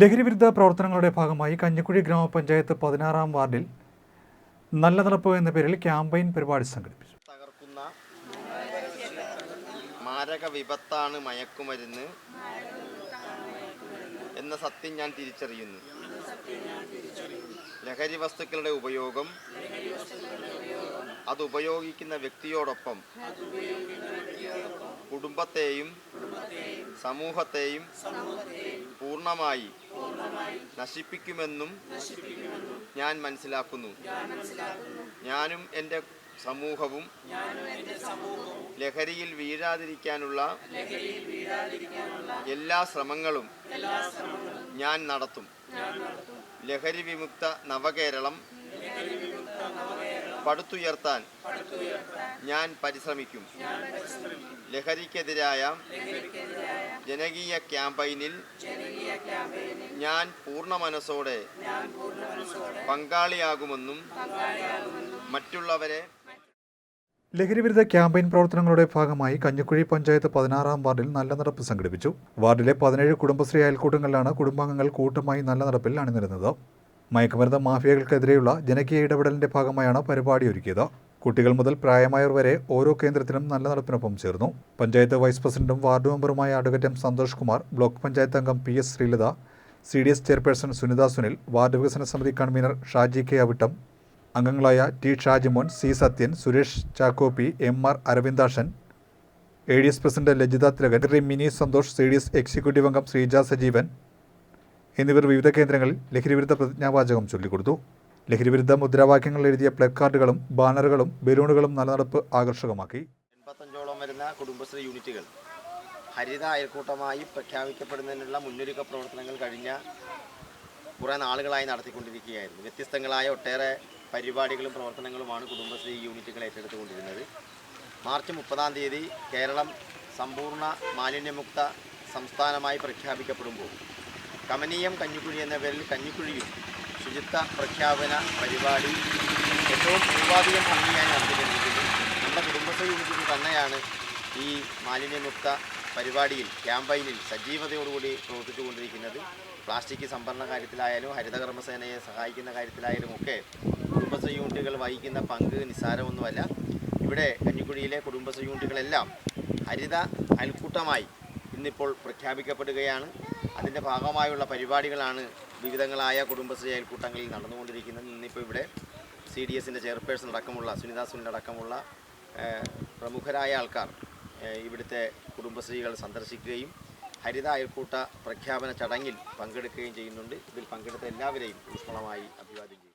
ലഹരിവിരുദ്ധ പ്രവർത്തനങ്ങളുടെ ഭാഗമായി കഞ്ഞിക്കുഴി ഗ്രാമപഞ്ചായത്ത് പതിനാറാം വാർഡിൽ നല്ല നടപ്പ് എന്ന പേരിൽ ക്യാമ്പയിൻ പരിപാടി സംഘടിപ്പിച്ചു. തകർക്കുന്ന മാരക വിപത്താണ് മയക്കുമരുന്ന് എന്ന സത്യം ഞാൻ തിരിച്ചറിയുന്നു. ലഹരി വസ്തുക്കളുടെ ഉപയോഗം അത് ഉപയോഗിക്കുന്ന വ്യക്തിയോടൊപ്പം കുടുംബത്തെയും സമൂഹത്തെയും പൂർണമായി നശിപ്പിക്കുമെന്നും ഞാൻ മനസ്സിലാക്കുന്നു. ഞാനും എന്റെ സമൂഹവും ലഹരിയിൽ വീഴാതിരിക്കാനുള്ള എല്ലാ ശ്രമങ്ങളും ഞാൻ നടത്തും. ലഹരി വിമുക്ത നവകേരളം പടുത്തുയർത്താൻ ഞാൻ പരിശ്രമിക്കും. ലഹരിക്കെതിരായ ജനകീയ ക്യാമ്പയിനിൽ ഞാൻ പൂർണ മനസ്സോടെ പങ്കാളിയാകുമെന്നും മറ്റുള്ളവരെ ലഹരിവിരുദ്ധ ക്യാമ്പയിൻ പ്രവർത്തനങ്ങളുടെ ഭാഗമായി കഞ്ഞിക്കുഴി പഞ്ചായത്ത് പതിനാറാം വാർഡിൽ നല്ല നടപ്പ് സംഘടിപ്പിച്ചു. വാർഡിലെ പതിനേഴ് കുടുംബശ്രീ അയൽക്കൂട്ടങ്ങളിലാണ് കുടുംബാംഗങ്ങൾ കൂട്ടമായി നല്ല നടപ്പിൽ അണിനിരുന്നത്. മയക്കുമരുന്ന് മാഫിയകൾക്കെതിരെയുള്ള ജനകീയ ഇടപെടലിന്റെ ഭാഗമായാണ് പരിപാടി ഒരുക്കിയത്. കുട്ടികൾ മുതൽ പ്രായമായവർ വരെ ഓരോ കേന്ദ്രത്തിനും നല്ല നടപ്പിനൊപ്പം ചേർന്നു. പഞ്ചായത്ത് വൈസ് പ്രസിഡന്റും ward മെമ്പറുമായ advocate M Santhosh Kumar block panchayat അംഗം P S Sreelatha C D S chairperson Sunitha Sunil ward വികസന സമിതി കൺവീനർ ഷാജി കെ അവിട്ടം അംഗങ്ങളായ T Shajimon C Sathyan Suresh Chackoppi M R Aravindakshan A D S president Lajitha Thilakan Sree Mini Santhosh C D S executive അംഗം ശ്രീജ സജീവൻ എന്നിവർ വിവിധ കേന്ദ്രങ്ങളിൽ ലഹരിവിരുദ്ധ പ്രതിജ്ഞാവാചകം ചൊല്ലിക്കൊടുത്തു. ലഹരിവിരുദ്ധ മുദ്രാവാക്യങ്ങൾ എഴുതിയ പ്ലക്കാർഡുകളും ബാനറുകളും ബലൂണുകളും നല്ല നടപ്പ് ആകർഷകമാക്കി. എൺപത്തഞ്ചോളം വരുന്ന കുടുംബശ്രീ യൂണിറ്റുകൾ ഹരിത അയൽക്കൂട്ടമായി പ്രഖ്യാപിക്കപ്പെടുന്നതിനുള്ള മുന്നൊരുക്ക പ്രവർത്തനങ്ങൾ കഴിഞ്ഞ കുറേ നാളുകളായി നടത്തിക്കൊണ്ടിരിക്കുകയായിരുന്നു. വ്യത്യസ്തങ്ങളായ ഒട്ടേറെ പരിപാടികളും പ്രവർത്തനങ്ങളുമാണ് കുടുംബശ്രീ യൂണിറ്റുകൾ ഏറ്റെടുത്തുകൊണ്ടിരുന്നത്. മാർച്ച് മുപ്പതാം തീയതി കേരളം സമ്പൂർണ മാലിന്യമുക്ത സംസ്ഥാനമായി പ്രഖ്യാപിക്കപ്പെടുമ്പോൾ കമനീയം കഞ്ഞിക്കുഴി എന്ന പേരിൽ കഞ്ഞിക്കുഴിയും ശുചിത്വ പ്രഖ്യാപന പരിപാടി ഏറ്റവും പൂർവാധികം ഭംഗിയായി നടത്തിക്കൊണ്ടിരിക്കുന്നു. നമ്മുടെ കുടുംബശ്രീ യൂണിറ്റുകൾ തന്നെയാണ് ഈ മാലിന്യമുക്ത പരിപാടിയിൽ ക്യാമ്പയിനിൽ സജീവതയോടുകൂടി പ്രവർത്തിച്ചുകൊണ്ടിരിക്കുന്നത്. പ്ലാസ്റ്റിക് സംഭരണ കാര്യത്തിലായാലും ഹരിതകർമ്മസേനയെ സഹായിക്കുന്ന കാര്യത്തിലായാലും ഒക്കെ കുടുംബശ്രീ യൂണിറ്റുകൾ വഹിക്കുന്ന പങ്ക് നിസ്സാരമൊന്നുമല്ല. ഇവിടെ കഞ്ഞിക്കുഴിയിലെ കുടുംബശ്രീ യൂണിറ്റുകളെല്ലാം ഹരിത അയൽക്കൂട്ടമായി ഇന്നിപ്പോൾ പ്രഖ്യാപിക്കപ്പെടുകയാണ്. അതിന്റെ ഭാഗമായുള്ള പരിപാടികളാണ് വിവിധങ്ങളായ കുടുംബശ്രീ അയൽക്കൂട്ടങ്ങളിൽ നടന്നുകൊണ്ടിരിക്കുന്നത്. ഇന്നിപ്പോൾ ഇവിടെ സി ഡി എസിന്റെ ചെയർപേഴ്സൺ അടക്കമുള്ള സുനിത സുനിൽ അടക്കമുള്ള പ്രമുഖരായ ആൾക്കാർ ഇവിടുത്തെ കുടുംബശ്രീകൾ സന്ദർശിക്കുകയും ഹരിത അയൽക്കൂട്ട പ്രഖ്യാപന ചടങ്ങിൽ പങ്കെടുക്കുകയും ചെയ്യുന്നുണ്ട്. ഇതിൽ പങ്കെടുത്ത എല്ലാവരെയും ഊഷ്മളമായി അഭിവാദ്യം ചെയ്യും